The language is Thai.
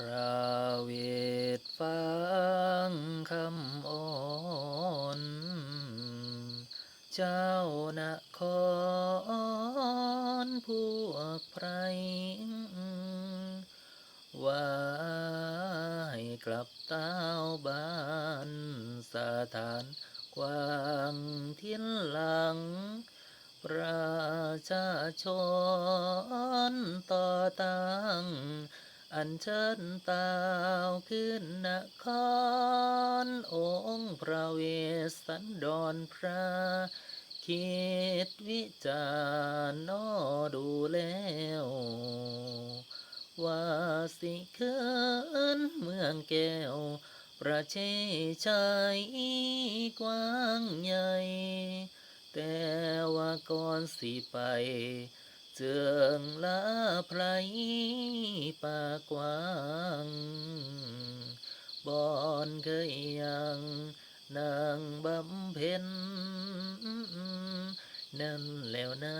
พระเวทฟังคำอ้อนเจ้านครพวกไพรว่าให้กลับเต้าบ้านสถานกว้างทียนหลัง ประชาชนต่อตั้ง อันเชิญเต้าขึ้นนคร องค์พระเวสสันดรพระ คิดวิจารณ์นอดูแล้ว ว่าสิเขินเมืองแก้ว ประเชชัยกว้างใหญ่ แต่ว่าก่อนสิไป เจืองลาไพรปากวางบอนเคยยังนางบำเพ็ญนั่นแล้วนะ